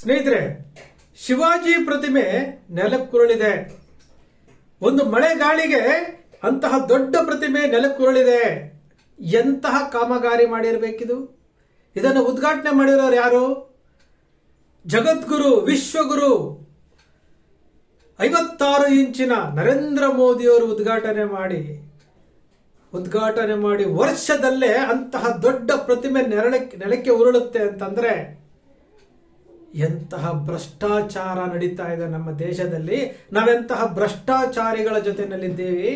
ಸ್ನೇಹಿತರೆ, ಶಿವಾಜಿ ಪ್ರತಿಮೆ ನೆಲಕ್ಕುರುಳಿದೆ. ಒಂದು ಮಳೆಗಾಳಿಗೆ ಅಂತಹ ದೊಡ್ಡ ಪ್ರತಿಮೆ ನೆಲಕ್ಕುರುಳಿದೆ. ಎಂತಹ ಕಾಮಗಾರಿ ಮಾಡಿರಬೇಕಿದು? ಇದನ್ನು ಉದ್ಘಾಟನೆ ಮಾಡಿರೋರು ಯಾರು? ಜಗದ್ಗುರು, ವಿಶ್ವಗುರು. ಐವತ್ತಾರು ಇಂಚಿನ ನರೇಂದ್ರ ಮೋದಿಯವರು ಉದ್ಘಾಟನೆ ಮಾಡಿ ಉದ್ಘಾಟನೆ ಮಾಡಿ ವರ್ಷದಲ್ಲೇ ಅಂತಹ ದೊಡ್ಡ ಪ್ರತಿಮೆ ನೆರಳಕ್ಕೆ, ನೆಲಕ್ಕೆ ಉರುಳುತ್ತೆ ಅಂತಂದ್ರೆ ಎಂತಹ ಭ್ರಷ್ಟಾಚಾರ ನಡೀತಾ ಇದೆ ನಮ್ಮ ದೇಶದಲ್ಲಿ, ನಾವೆಂತಹ ಭ್ರಷ್ಟಾಚಾರಿಗಳ ಜೊತೆಯಲ್ಲಿದ್ದೇವೆ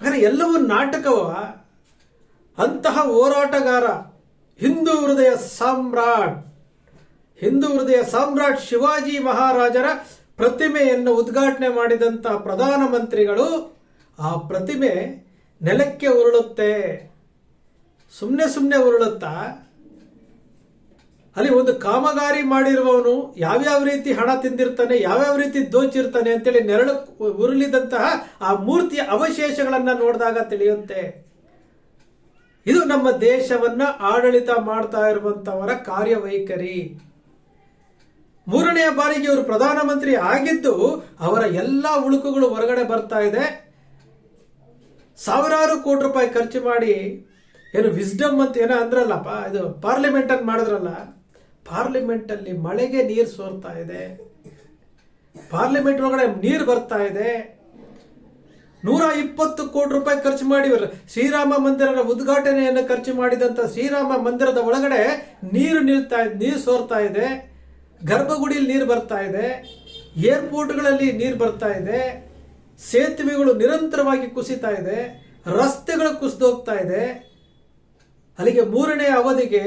ಹಾಗಾದ್ರೆ ಎಲ್ಲವೂ ನಾಟಕವ? ಅಂತಹ ಹೋರಾಟಗಾರ, ಹಿಂದೂ ಹೃದಯ ಸಾಮ್ರಾಟ್, ಹಿಂದೂ ಹೃದಯ ಸಾಮ್ರಾಟ್ ಶಿವಾಜಿ ಮಹಾರಾಜರ ಪ್ರತಿಮೆಯನ್ನು ಉದ್ಘಾಟನೆ ಮಾಡಿದಂತಹ ಪ್ರಧಾನಮಂತ್ರಿಗಳು, ಆ ಪ್ರತಿಮೆ ನೆಲಕ್ಕೆ ಉರುಳುತ್ತೆ. ಸುಮ್ಮನೆ ಸುಮ್ಮನೆ ಉರುಳುತ್ತಾ? ಅಲ್ಲಿ ಒಂದು ಕಾಮಗಾರಿ ಮಾಡಿರುವವನು ಯಾವ್ಯಾವ ರೀತಿ ಹಣ ತಿಂದಿರ್ತಾನೆ, ಯಾವ್ಯಾವ ರೀತಿ ದೋಚಿರ್ತಾನೆ ಅಂತೇಳಿ ನೆರಳು ಉರುಳಿದಂತಹ ಆ ಮೂರ್ತಿಯ ಅವಶೇಷಗಳನ್ನ ನೋಡಿದಾಗ ತಿಳಿಯುತ್ತೆ. ಇದು ನಮ್ಮ ದೇಶವನ್ನ ಆಡಳಿತ ಮಾಡ್ತಾ ಇರುವಂತವರ ಕಾರ್ಯವೈಖರಿ. ಮೂರನೆಯ ಬಾರಿಗೆ ಇವರು ಪ್ರಧಾನಮಂತ್ರಿ ಆಗಿದ್ದು ಅವರ ಎಲ್ಲಾ ಉಳುಕುಗಳು ಹೊರಗಡೆ ಬರ್ತಾ ಇದೆ. ಸಾವಿರಾರು ಕೋಟಿ ರೂಪಾಯಿ ಖರ್ಚು ಮಾಡಿ ಏನು ವಿಸ್ಡಮ್ ಅಂತ ಏನೋ ಅಂದ್ರಲ್ಲಪ್ಪ, ಇದು ಪಾರ್ಲಿಮೆಂಟ್ ಅಂತ ಮಾಡಿದ್ರಲ್ಲ. ಪಾರ್ಲಿಮೆಂಟ್ ಅಲ್ಲಿ ಮಳೆಗೆ ನೀರು ಸೋರ್ತಾ ಇದೆ. ಪಾರ್ಲಿಮೆಂಟ್ ಒಳಗಡೆ ನೀರು ಬರ್ತಾ ಇದೆ. ನೂರ ಇಪ್ಪತ್ತು ಕೋಟಿ ರೂಪಾಯಿ ಖರ್ಚು ಮಾಡಿ ಶ್ರೀರಾಮ ಮಂದಿರದ ಉದ್ಘಾಟನೆಯನ್ನು ಖರ್ಚು ಮಾಡಿದಂತ ಶ್ರೀರಾಮ ಮಂದಿರದ ಒಳಗಡೆ ನೀರು ನಿಲ್ತಾ ನೀರು ಸೋರ್ತಾ ಇದೆ. ಗರ್ಭಗುಡಿಯಲ್ಲಿ ನೀರು ಬರ್ತಾ ಇದೆ. ಏರ್ಪೋರ್ಟ್ಗಳಲ್ಲಿ ನೀರು ಬರ್ತಾ ಇದೆ. ಸೇತುವೆಗಳು ನಿರಂತರವಾಗಿ ಕುಸಿತಾ ಇದೆ. ರಸ್ತೆಗಳು ಕುಸಿದೋಗ್ತಾ ಇದೆ. ಅಲ್ಲಿಗೆ ಮೂರನೇ ಅವಧಿಗೆ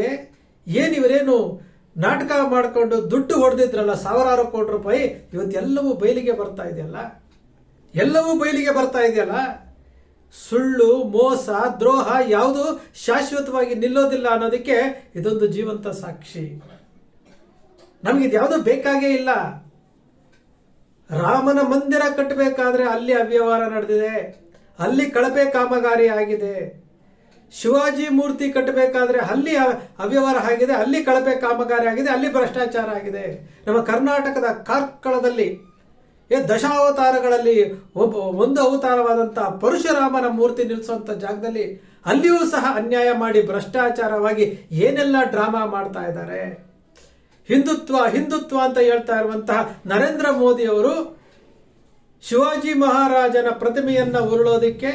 ಏನಿವರೇನು ನಾಟಕ ಮಾಡಿಕೊಂಡು ದುಡ್ಡು ಹೊಡೆದಿದ್ರಲ್ಲ ಸಾವಿರಾರು ಕೋಟಿ ರೂಪಾಯಿ, ಇವತ್ತೆಲ್ಲವೂ ಬಯಲಿಗೆ ಬರ್ತಾ ಇದೆಯಲ್ಲ? ಎಲ್ಲವೂ ಬಯಲಿಗೆ ಬರ್ತಾ ಇದೆಯಲ್ಲ? ಸುಳ್ಳು, ಮೋಸ, ದ್ರೋಹ ಯಾವುದು ಶಾಶ್ವತವಾಗಿ ನಿಲ್ಲೋದಿಲ್ಲ ಅನ್ನೋದಕ್ಕೆ ಇದೊಂದು ಜೀವಂತ ಸಾಕ್ಷಿ. ನಮಗೆ ಯಾವುದು ಬೇಕಾಗೇ ಇಲ್ಲ. ರಾಮನ ಮಂದಿರ ಕಟ್ಟಬೇಕಾದ್ರೆ ಅಲ್ಲಿ ಅವ್ಯವಹಾರ ನಡೆದಿದೆ. ಅಲ್ಲಿ ಕಳಪೆ ಕಾಮಗಾರಿ ಆಗಿದೆ. ಶಿವಾಜಿ ಮೂರ್ತಿ ಕಟ್ಟಬೇಕಾದ್ರೆ ಅಲ್ಲಿ ಅವ್ಯವಹಾರ ಆಗಿದೆ, ಅಲ್ಲಿ ಕಳಪೆ ಕಾಮಗಾರಿ ಆಗಿದೆ, ಅಲ್ಲಿ ಭ್ರಷ್ಟಾಚಾರ ಆಗಿದೆ. ನಮ್ಮ ಕರ್ನಾಟಕದ ಕಾರ್ಕಳದಲ್ಲಿ, ಏ ದಶಾವತಾರಗಳಲ್ಲಿ ಒಬ್ಬ ಒಂದು ಅವತಾರವಾದಂಥ ಪರಶುರಾಮನ ಮೂರ್ತಿ ನಿಲ್ಲಿಸುವಂತ ಜಾಗದಲ್ಲಿ ಅಲ್ಲಿಯೂ ಸಹ ಅನ್ಯಾಯ ಮಾಡಿ ಭ್ರಷ್ಟಾಚಾರವಾಗಿ ಏನೆಲ್ಲ ಡ್ರಾಮಾ ಮಾಡ್ತಾ ಇದ್ದಾರೆ. ಹಿಂದುತ್ವ ಹಿಂದುತ್ವ ಅಂತ ಹೇಳ್ತಾ ಇರುವಂತಹ ನರೇಂದ್ರ ಮೋದಿ ಅವರು ಶಿವಾಜಿ ಮಹಾರಾಜನ ಪ್ರತಿಮೆಯನ್ನು ಉರುಳೋದಿಕ್ಕೆ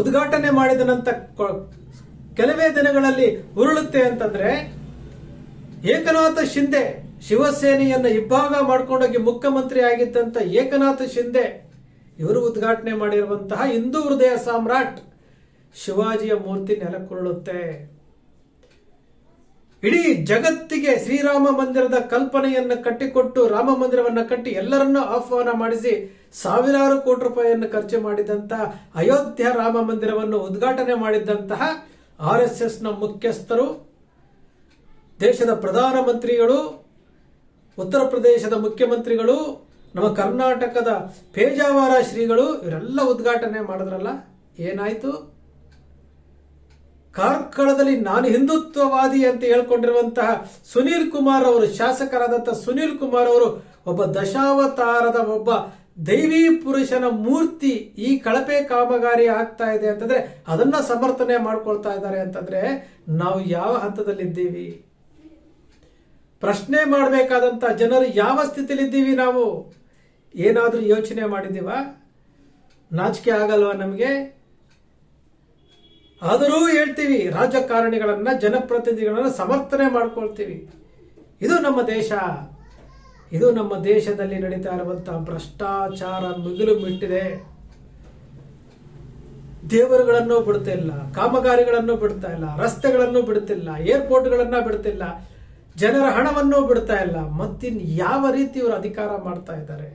ಉದ್ಘಾಟನೆ ಮಾಡಿದ ನಂತರ ಕೆಲವೇ ದಿನಗಳಲ್ಲಿ ಉರುಳುತ್ತೆ ಅಂತಂದ್ರೆ ಏಕನಾಥ ಶಿಂದೆ ಶಿವಸೇನೆಯನ್ನ ಇಬ್ಬಾಗ ಮಾಡ್ಕೊಂಡೋಗಿ ಮುಖ್ಯಮಂತ್ರಿ ಆಗಿದ್ದಂತ ಏಕನಾಥ ಶಿಂದೆ ಇವರು ಉದ್ಘಾಟನೆ ಮಾಡಿರುವಂತಹ ಹಿಂದೂ ಹೃದಯ ಸಾಮ್ರಾಟ್ ಶಿವಾಜಿಯ ಮೂರ್ತಿ ನೆಲಕ್ಕುರುಳುತ್ತೆ. ಇಡೀ ಜಗತ್ತಿಗೆ ಶ್ರೀರಾಮ ಮಂದಿರದ ಕಲ್ಪನೆಯನ್ನು ಕಟ್ಟಿಕೊಟ್ಟು ರಾಮ ಮಂದಿರವನ್ನು ಕಟ್ಟಿ ಎಲ್ಲರನ್ನೂ ಆಹ್ವಾನ ಮಾಡಿಸಿ ಸಾವಿರಾರು ಕೋಟಿ ರೂಪಾಯಿಯನ್ನು ಖರ್ಚು ಮಾಡಿದಂತಹ ಅಯೋಧ್ಯ ರಾಮ ಮಂದಿರವನ್ನು ಉದ್ಘಾಟನೆ ಮಾಡಿದ್ದಂತಹ ಆರ್ ಎಸ್ ಎಸ್ನ ಮುಖ್ಯಸ್ಥರು, ದೇಶದ ಪ್ರಧಾನಮಂತ್ರಿಗಳು, ಉತ್ತರ ಪ್ರದೇಶದ ಮುಖ್ಯಮಂತ್ರಿಗಳು, ನಮ್ಮ ಕರ್ನಾಟಕದ ಪೇಜಾವರ ಶ್ರೀಗಳು, ಇವರೆಲ್ಲ ಉದ್ಘಾಟನೆ ಮಾಡಿದ್ರಲ್ಲ, ಏನಾಯ್ತು? ಕಾರ್ಕಳದಲ್ಲಿ ನಾನು ಹಿಂದುತ್ವವಾದಿ ಅಂತ ಹೇಳ್ಕೊಂಡಿರುವಂತಹ ಸುನೀಲ್ ಕುಮಾರ್ ಅವರು, ಶಾಸಕರಾದಂತಹ ಸುನೀಲ್ ಕುಮಾರ್ ಅವರು ಒಬ್ಬ ದಶಾವತಾರದ ಒಬ್ಬ ದೈವಿ ಪುರುಷನ ಮೂರ್ತಿ ಈ ಕಳಪೆ ಕಾಮಗಾರಿ ಆಗ್ತಾ ಇದೆ ಅಂತಂದ್ರೆ ಅದನ್ನ ಸಮರ್ಥನೆ ಮಾಡ್ಕೊಳ್ತಾ ಇದ್ದಾರೆ ಅಂತಂದ್ರೆ ನಾವು ಯಾವ ಹಂತದಲ್ಲಿದ್ದೀವಿ? ಪ್ರಶ್ನೆ ಮಾಡಬೇಕಾದಂತ ಜನರು ಯಾವ ಸ್ಥಿತಿಲಿದ್ದೀವಿ ನಾವು? ಏನಾದರೂ ಯೋಚನೆ ಮಾಡಿದ್ದೀವ? ನಾಚಿಕೆ ಆಗಲ್ವಾ ನಮಗೆ? ಆದರೂ ಹೇಳ್ತೀವಿ, ರಾಜಕಾರಣಿಗಳನ್ನ, ಜನಪ್ರತಿನಿಧಿಗಳನ್ನ ಸಮರ್ಥನೆ ಮಾಡ್ಕೊಳ್ತೀವಿ. ಇದು ನಮ್ಮ ದೇಶ. ಇದು ನಮ್ಮ ದೇಶದಲ್ಲಿ ನಡೀತಾ ಇರುವಂತಹ ಭ್ರಷ್ಟಾಚಾರ ಮುಗಿಲು ಬಿಟ್ಟಿದೆ ದೇವರುಗಳನ್ನು ಬಿಡ್ತಾ ಇಲ್ಲ, ಕಾಮಗಾರಿಗಳನ್ನು ಬಿಡ್ತಾ ಇಲ್ಲ, ರಸ್ತೆಗಳನ್ನು ಬಿಡ್ತಿಲ್ಲ ಏರ್ಪೋರ್ಟ್ಗಳನ್ನು ಬಿಡ್ತಿಲ್ಲ ಜನರ ಹಣವನ್ನು ಬಿಡ್ತಾ ಇಲ್ಲ. ಮತ್ತಿನ್ ಯಾವ ರೀತಿ ಇವರು ಅಧಿಕಾರ ಮಾಡ್ತಾ ಇದ್ದಾರೆ?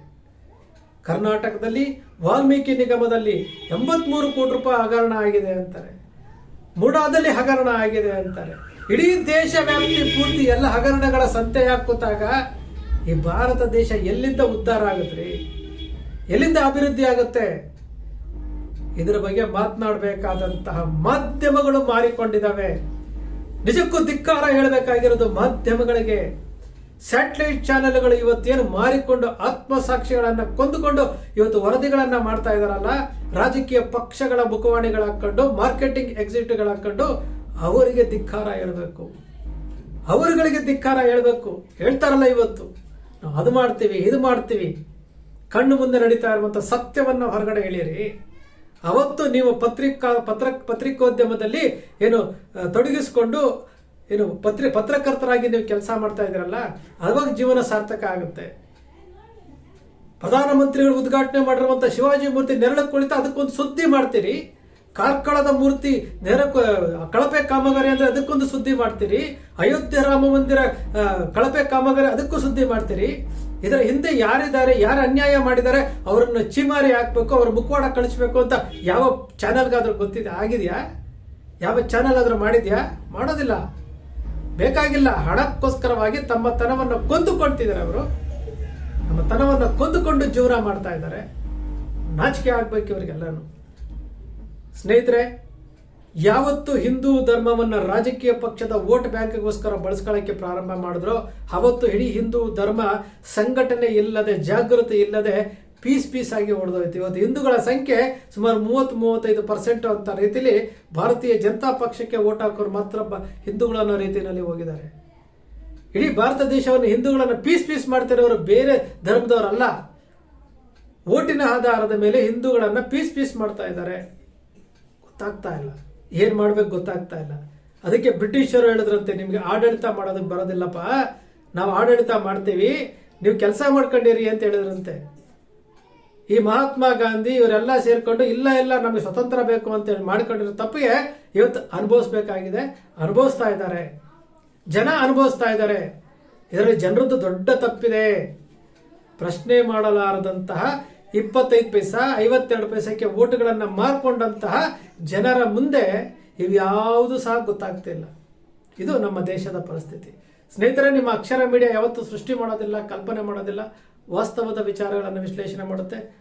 ಕರ್ನಾಟಕದಲ್ಲಿ ವಾಲ್ಮೀಕಿ ನಿಗಮದಲ್ಲಿ ಎಂಬತ್ಮೂರು ಕೋಟಿ ರೂಪಾಯಿ ಹಗರಣ ಆಗಿದೆ ಅಂತಾರೆ. ಮುಡಾದಲ್ಲಿ ಹಗರಣ ಆಗಿದೆ ಅಂತಾರೆ. ಇಡೀ ದೇಶ ವ್ಯಾಪ್ತಿ ಪೂರ್ತಿ ಎಲ್ಲ ಹಗರಣಗಳ ಸಂತೆ ಹಾಕುತ್ತಾಗ ಈ ಭಾರತ ದೇಶ ಎಲ್ಲಿಂದ ಉದ್ಧಾರ ಆಗುತ್ತೆ? ಎಲ್ಲಿಂದ ಅಭಿವೃದ್ಧಿ ಆಗುತ್ತೆ? ಇದರ ಬಗ್ಗೆ ಮಾತನಾಡಬೇಕಾದಂತಹ ಮಾಧ್ಯಮಗಳು ಮಾರಿಕೊಂಡಿದ್ದಾವೆ. ನಿಜಕ್ಕೂ ಧಿಕ್ಕಾರ ಹೇಳಬೇಕಾಗಿರೋದು ಮಾಧ್ಯಮಗಳಿಗೆ. ಸ್ಯಾಟಲೈಟ್ ಚಾನೆಲ್ಗಳು ಇವತ್ತೇನು ಮಾರಿಕೊಂಡು ಆತ್ಮಸಾಕ್ಷಿಗಳನ್ನು ಕೊಂದುಕೊಂಡು ಇವತ್ತು ವರದಿಗಳನ್ನು ಮಾಡ್ತಾ ಇದಾರಲ್ಲ ರಾಜಕೀಯ ಪಕ್ಷಗಳ ಮುಖವಾಣಿಗಳು ಹಾಕ್ಕೊಂಡು ಮಾರ್ಕೆಟಿಂಗ್ ಎಕ್ಸಿಟ್ಗಳು ಹಾಕ್ಕೊಂಡು ಅವರಿಗೆ ಧಿಕ್ಕಾರ ಹೇಳಬೇಕು. ಅವರುಗಳಿಗೆ ಧಿಕ್ಕಾರ ಹೇಳಬೇಕು. ಹೇಳ್ತಾರಲ್ಲ ಇವತ್ತು. ನಾವು ಅದು ಮಾಡ್ತೀವಿ, ಇದು ಮಾಡ್ತೀವಿ. ಕಣ್ಣು ಮುಂದೆ ನಡೀತಾ ಇರುವಂಥ ಸತ್ಯವನ್ನ ಹೊರಗಡೆ ಹೇಳಿರಿ. ಅವತ್ತು ನೀವು ಪತ್ರಿಕಾ, ಪತ್ರ, ಪತ್ರಿಕೋದ್ಯಮದಲ್ಲಿ ಏನು ತೊಡಗಿಸಿಕೊಂಡು ಏನು ಪತ್ರಿ ಪತ್ರಕರ್ತರಾಗಿ ನೀವು ಕೆಲಸ ಮಾಡ್ತಾ ಇದ್ದೀರಲ್ಲ ಅವಾಗ ಜೀವನ ಸಾರ್ಥಕ ಆಗುತ್ತೆ. ಪ್ರಧಾನಮಂತ್ರಿಗಳು ಉದ್ಘಾಟನೆ ಮಾಡಿರುವಂಥ ಶಿವಾಜಿ ಮೂರ್ತಿ ನೆರಳು ಕುಳಿತ ಅದಕ್ಕೊಂದು ಸುದ್ದಿ ಮಾಡ್ತೀರಿ. ಕಾರ್ಕಳದ ಮೂರ್ತಿ ನೆರ ಕಳಪೆ ಕಾಮಗಾರಿ ಅಂದರೆ ಅದಕ್ಕೊಂದು ಸುದ್ದಿ ಮಾಡ್ತೀರಿ. ಅಯೋಧ್ಯೆ ರಾಮ ಮಂದಿರ ಕಳಪೆ ಕಾಮಗಾರಿ ಅದಕ್ಕೂ ಸುದ್ದಿ ಮಾಡ್ತೀರಿ. ಇದರ ಹಿಂದೆ ಯಾರಿದ್ದಾರೆ, ಯಾರು ಅನ್ಯಾಯ ಮಾಡಿದ್ದಾರೆ, ಅವರನ್ನು ಚಿಮಾರಿ ಹಾಕ್ಬೇಕು, ಅವ್ರ ಮುಖವಾಡ ಕಳಿಸ್ಬೇಕು ಅಂತ ಯಾವ ಚಾನಲ್ಗಾದ್ರೂ ಗೊತ್ತಿದೆ? ಆಗಿದೆಯಾ? ಯಾವ ಚಾನಲ್ ಆದರೂ ಮಾಡಿದ್ಯಾ? ಮಾಡೋದಿಲ್ಲ. ಬೇಕಾಗಿಲ್ಲ ಹಣಕ್ಕೋಸ್ಕರವಾಗಿ ತಮ್ಮ ತನವನ್ನು ಕೊಂದುಕೊಳ್ತಿದ್ದಾರೆ ಅವರು. ನಮ್ಮ ತನವನ್ನು ಕೊಂದುಕೊಂಡು ಜೀವನ ಮಾಡ್ತಾ ಇದ್ದಾರೆ. ನಾಚಿಕೆ ಆಗ್ಬೇಕು ಇವರಿಗೆಲ್ಲನೂ. ಸ್ನೇಹಿತರೆ, ಯಾವತ್ತು ಹಿಂದೂ ಧರ್ಮವನ್ನ ರಾಜಕೀಯ ಪಕ್ಷದ ವೋಟ್ ಬ್ಯಾಂಕ್ಗೋಸ್ಕರ ಬಳಸ್ಕೊಳ್ಳೋಕ್ಕೆ ಪ್ರಾರಂಭ ಮಾಡಿದ್ರು, ಅವತ್ತು ಇಡೀ ಹಿಂದೂ ಧರ್ಮ ಸಂಘಟನೆ ಇಲ್ಲದೆ, ಜಾಗೃತಿ ಇಲ್ಲದೆ ಪೀಸ್ ಪೀಸ್ ಆಗಿ ಹೊಡೆದೋಯ್ತು ಇವತ್ತು ಹಿಂದೂಗಳ ಸಂಖ್ಯೆ ಸುಮಾರು ಮೂವತ್ತು, ಮೂವತ್ತೈದು ಪರ್ಸೆಂಟ್ ಅಂತ ರೀತಿಲಿ ಭಾರತೀಯ ಜನತಾ ಪಕ್ಷಕ್ಕೆ ಓಟ್ ಹಾಕೋರು ಮಾತ್ರ ಬ- ಹಿಂದೂಗಳನ್ನೋ ರೀತಿಯಲ್ಲಿ ಹೋಗಿದ್ದಾರೆ. ಇಡೀ ಭಾರತ ದೇಶವನ್ನು ಹಿಂದೂಗಳನ್ನು ಪೀಸ್ ಪೀಸ್ ಮಾಡ್ತಿರೋರು ಬೇರೆ ಧರ್ಮದವರಲ್ಲ. ಓಟಿನ ಆಧಾರದ ಮೇಲೆ ಹಿಂದೂಗಳನ್ನ ಪೀಸ್ ಪೀಸ್ ಮಾಡ್ತಾ ಇದ್ದಾರೆ. ಗೊತ್ತಾಗ್ತಾ ಇಲ್ಲ. ಏನು ಮಾಡ್ಬೇಕು ಗೊತ್ತಾಗ್ತಾ ಇಲ್ಲ. ಅದಕ್ಕೆ ಬ್ರಿಟಿಷರು ಹೇಳಿದ್ರಂತೆ, ನಿಮಗೆ ಆಡಳಿತ ಮಾಡೋದಕ್ಕೆ ಬರೋದಿಲ್ಲಪ್ಪ. ನಾವು ಆಡಳಿತ ಮಾಡ್ತೀವಿ. ನೀವು ಕೆಲಸ ಮಾಡ್ಕೊಂಡಿರಿ ಅಂತ ಹೇಳಿದ್ರಂತೆ. ಈ ಮಹಾತ್ಮ ಗಾಂಧಿ ಇವರೆಲ್ಲ ಸೇರ್ಕೊಂಡು, ಇಲ್ಲ ಇಲ್ಲ, ನಮಗೆ ಸ್ವತಂತ್ರ ಬೇಕು ಅಂತ ಹೇಳಿ ಮಾಡ್ಕೊಂಡಿರೋ ತಪ್ಪಿಗೆ ಇವತ್ತು ಅನುಭವಿಸ್ಬೇಕಾಗಿದೆ. ಅನುಭವಿಸ್ತಾ ಇದ್ದಾರೆ. ಜನ ಅನುಭವಿಸ್ತಾ ಇದ್ದಾರೆ. ಇದರಲ್ಲಿ ಜನರದ್ದು ದೊಡ್ಡ ತಪ್ಪಿದೆ. ಪ್ರಶ್ನೆ ಮಾಡಲಾರದಂತಹ ಇಪ್ಪತ್ತೈದು ಪೈಸ, ಐವತ್ತೆರಡು ಪೈಸಕ್ಕೆ ಓಟುಗಳನ್ನು ಮಾರ್ಕೊಂಡಂತಹ ಜನರ ಮುಂದೆ ಇವ್ಯಾವುದು ಸಹ ಗೊತ್ತಾಗ್ತಿಲ್ಲ ಇದು ನಮ್ಮ ದೇಶದ ಪರಿಸ್ಥಿತಿ. ಸ್ನೇಹಿತರೆ, ನಿಮ್ಮ ಅಕ್ಷರ ಮೀಡಿಯಾ ಯಾವತ್ತೂ ಸೃಷ್ಟಿ ಮಾಡೋದಿಲ್ಲ, ಕಲ್ಪನೆ ಮಾಡೋದಿಲ್ಲ, ವಾಸ್ತವದ ವಿಚಾರಗಳನ್ನು ವಿಶ್ಲೇಷಣೆ ಮಾಡುತ್ತೆ.